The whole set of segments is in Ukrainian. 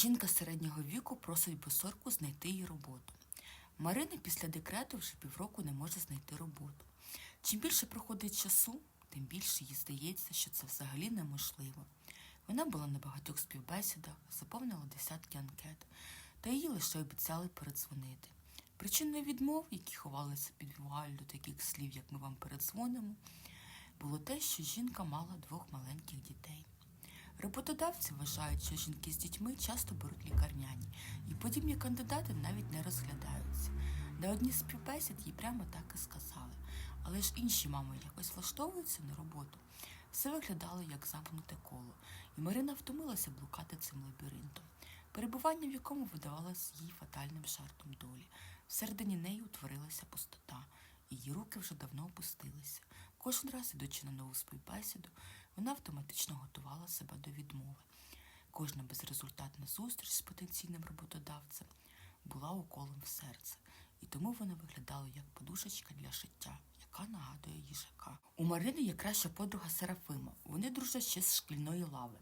Жінка середнього віку просить босорку знайти їй роботу. Марина після декрету вже півроку не може знайти роботу. Чим більше проходить часу, тим більше їй здається, що це взагалі неможливо. Вона була на багатьох співбесідах, заповнила десятки анкет, та їй лише обіцяли передзвонити. Причиною відмов, які ховалися під вуаль до таких слів, як ми вам передзвонимо, було те, що жінка мала двох маленьких дітей. Роботодавці вважають, що жінки з дітьми часто беруть лікарняні, і подібні кандидати навіть не розглядаються. На одній співбесід їй прямо так і сказали. Але ж інші мами якось влаштовуються на роботу. Все виглядало як замкнуте коло, і Марина втомилася блукати цим лабіринтом, перебування в якому видавалось їй фатальним жартом долі. Всередині неї утворилася пустота, її руки вже давно опустилися. Кожен раз, ідучи на нову співбесіду, вона автоматично готувала себе до відмови. Кожна безрезультатна зустріч з потенційним роботодавцем була уколом в серце, і тому вона виглядала як подушечка для шиття, яка нагадує їжака. У Марини є краща подруга Серафима. Вони дружать ще з шкільної лави.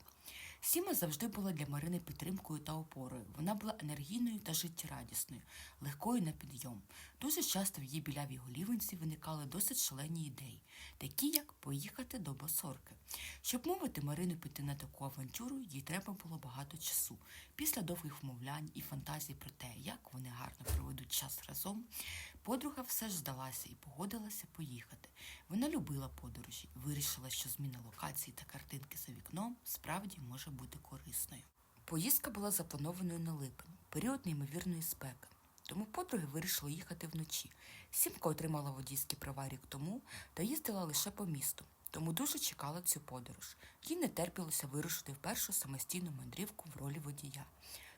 Сіма завжди була для Марини підтримкою та опорою. Вона була енергійною та життєрадісною, легкою на підйом. Дуже часто в її білявій голівинці виникали досить шалені ідеї, такі як поїхати до босорки. Щоб мовити Марину піти на таку авантюру, їй треба було багато часу. Після довгих вмовлянь і фантазій про те, як вони гарно проведуть час разом, подруга все ж здалася і погодилася поїхати. Вона любила подорожі, вирішила, що зміна локації та картинки за вікном справді може бути корисною. Поїздка була запланованою на липень, період неймовірної спеки. Тому подруги вирішили їхати вночі. Сімка отримала водійські права рік тому та їздила лише по місту, тому дуже чекала цю подорож. Їй не терпілося вирушити в першу самостійну мандрівку в ролі водія.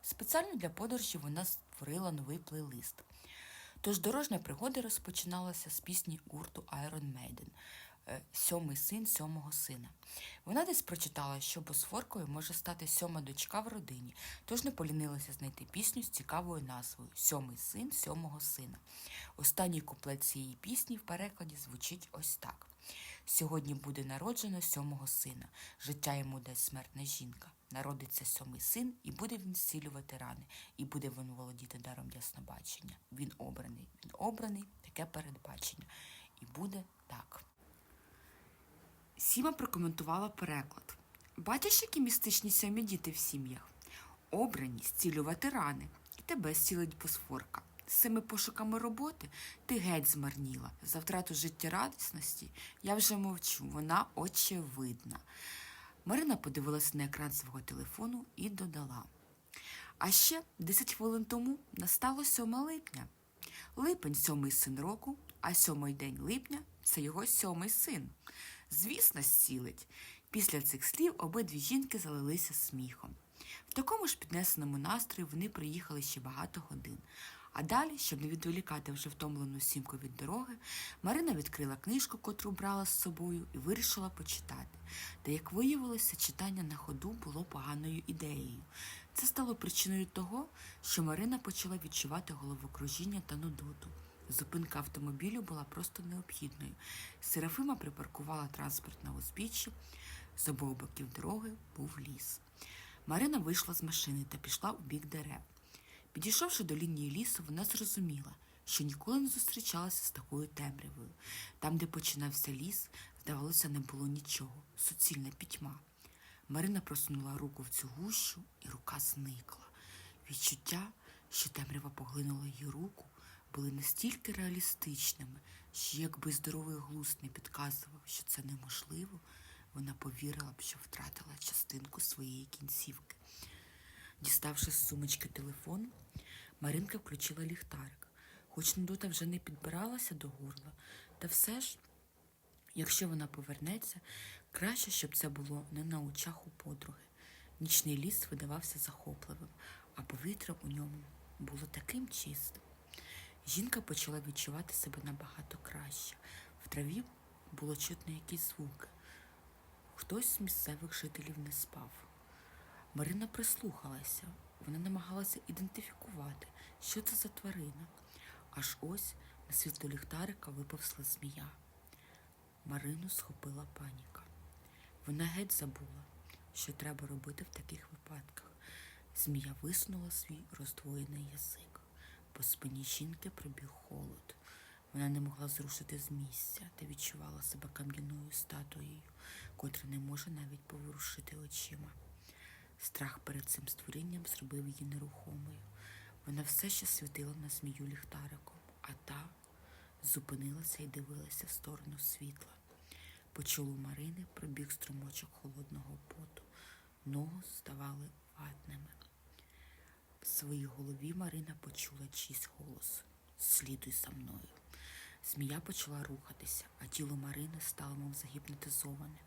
Спеціально для подорожі вона створила новий плейлист. Тож дорожня пригода розпочиналася з пісні гурту Iron Maiden Сьомий син сьомого сина. Вона десь прочитала, що босфоркою може стати сьома дочка в родині, тож не полінилася знайти пісню з цікавою назвою Сьомий син сьомого сина. Останній куплет цієї пісні в перекладі звучить ось так: Сьогодні буде народжено сьомого сина, життя йому дасть смертна жінка. Народиться сьомий син, і буде він зцілювати рани, і буде він володіти даром яснобачення. Він обраний, він обраний, таке передбачення. І буде так. Сіма прокоментувала переклад. Бачиш, які містичні сьомі діти в сім'ях? Обрані зцілювати рани, і тебе зцілить босфорка. З цими пошуками роботи ти геть змарніла. За втрату життєрадісності я вже мовчу, вона очевидна. Марина подивилася на екран свого телефону і додала. А ще 10 хвилин тому настало 7 липня. Липень сьомий син року, а сьомий день липня це його сьомий син. Звісно, зцілить. Після цих слів обидві жінки залилися сміхом. В такому ж піднесеному настрої вони приїхали ще багато годин. А далі, щоб не відволікати вже втомлену сімку від дороги, Марина відкрила книжку, котру брала з собою, і вирішила почитати. Та, як виявилося, читання на ходу було поганою ідеєю. Це стало причиною того, що Марина почала відчувати головокружіння та нудоту. Зупинка автомобілю була просто необхідною. Серафима припаркувала транспорт на узбіччі, з обох боків дороги був ліс. Марина вийшла з машини та пішла у бік дерев. Підійшовши до лінії лісу, вона зрозуміла, що ніколи не зустрічалася з такою темрявою. Там, де починався ліс, здавалося, не було нічого, суцільна пітьма. Марина просунула руку в цю гущу, і рука зникла. Відчуття, що темрява поглинула її руку, були настільки реалістичними, що якби здоровий глузд не підказував, що це неможливо, вона повірила б, що втратила частинку своєї кінцівки. Діставши з сумочки телефон, Маринка включила ліхтарик. Хоч Нудота вже не підбиралася до горла, та все ж, якщо вона повернеться, краще, щоб це було не на очах у подруги. Нічний ліс видавався захопливим, а повітря у ньому було таким чистим. Жінка почала відчувати себе набагато краще. В траві було чутно якісь звуки. Хтось з місцевих жителів не спав. Марина прислухалася. Вона намагалася ідентифікувати, що це за тварина. Аж ось на світло ліхтарика виповзла змія. Марину схопила паніка. Вона геть забула, що треба робити в таких випадках. Змія висунула свій роздвоєний язик. По спині жінки пробіг холод. Вона не могла зрушити з місця та відчувала себе кам'яною статуєю, котра не може навіть поворушити очима. Страх перед цим створінням зробив її нерухомою. Вона все ще світила на змію ліхтариком, а та зупинилася і дивилася в сторону світла. По чолу Марини пробіг струмочок холодного поту. Ноги ставали ватними. Своїй голові Марина почула чийсь голос. Слідуй за мною. Змія почала рухатися, а тіло Марини стало мов загіпнотизоване.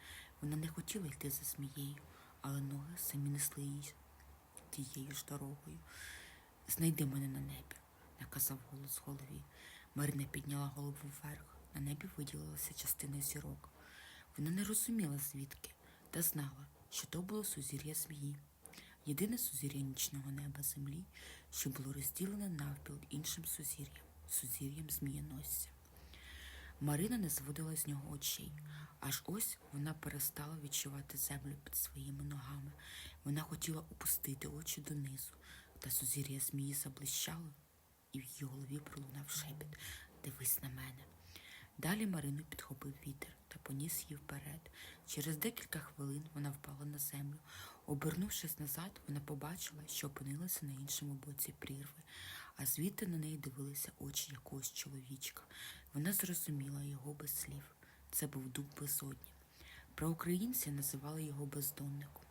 Вона не хотіла йти за змією, але ноги самі несли її тією ж дорогою. Знайди мене на небі, наказав голос голові. Марина підняла голову вверх. На небі виділилася частина зірок. Вона не розуміла звідки, та знала, що то було сузір'я змії. Єдине сузір'я нічного неба землі, що було розділене навпіл іншим сузір'ям, сузір'ям змієносця. Марина не зводила з нього очей, аж ось вона перестала відчувати землю під своїми ногами. Вона хотіла опустити очі донизу, та сузір'я змії заблищало, і в її голові пролунав шепіт Дивись на мене. Далі Марину підхопив вітер та поніс її вперед. Через декілька хвилин вона впала на землю. Обернувшись назад, вона побачила, що опинилася на іншому боці прірви, а звідти на неї дивилися очі якогось чоловічка. Вона зрозуміла його без слів. Це був дух безодні. Про українці називали його бездонником.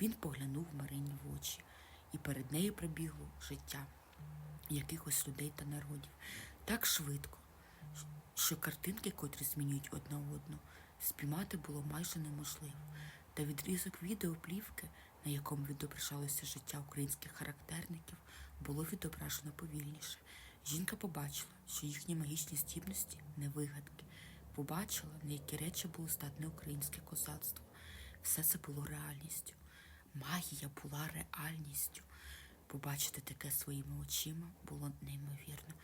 Він поглянув Марині в очі, і перед нею прибігло життя якихось людей та народів так швидко, що картинки, котрі змінюють одна одну, спіймати було майже неможливо. Та відрізок відеоплівки, на якому відображалося життя українських характерників, було відображено повільніше. Жінка побачила, що їхні магічні здібності не вигадки. Побачила, на які речі було здатне українське козацтво. Все це було реальністю. Магія була реальністю. Побачити таке своїми очима було неймовірно.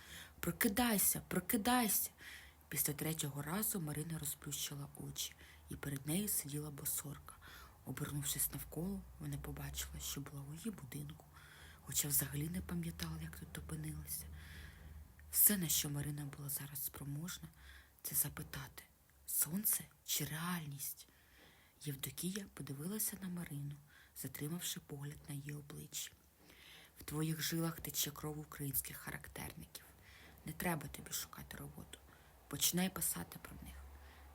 Прокидайся, прокидайся. Після третього разу Марина розплющила очі, і перед нею сиділа босорка. Обернувшись навколо, вона побачила, що була у її будинку, хоча взагалі не пам'ятала, як тут опинилася. Все, на що Марина була зараз спроможна, це запитати сонце чи реальність. Євдокія подивилася на Марину, затримавши погляд на її обличчі. В твоїх жилах тече кров українських характерників. Не треба тобі шукати роботу. Починай писати про них.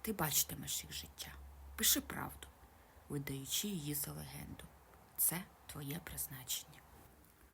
Ти бачитимеш їх життя. Пиши правду, видаючи її за легенду. Це твоє призначення.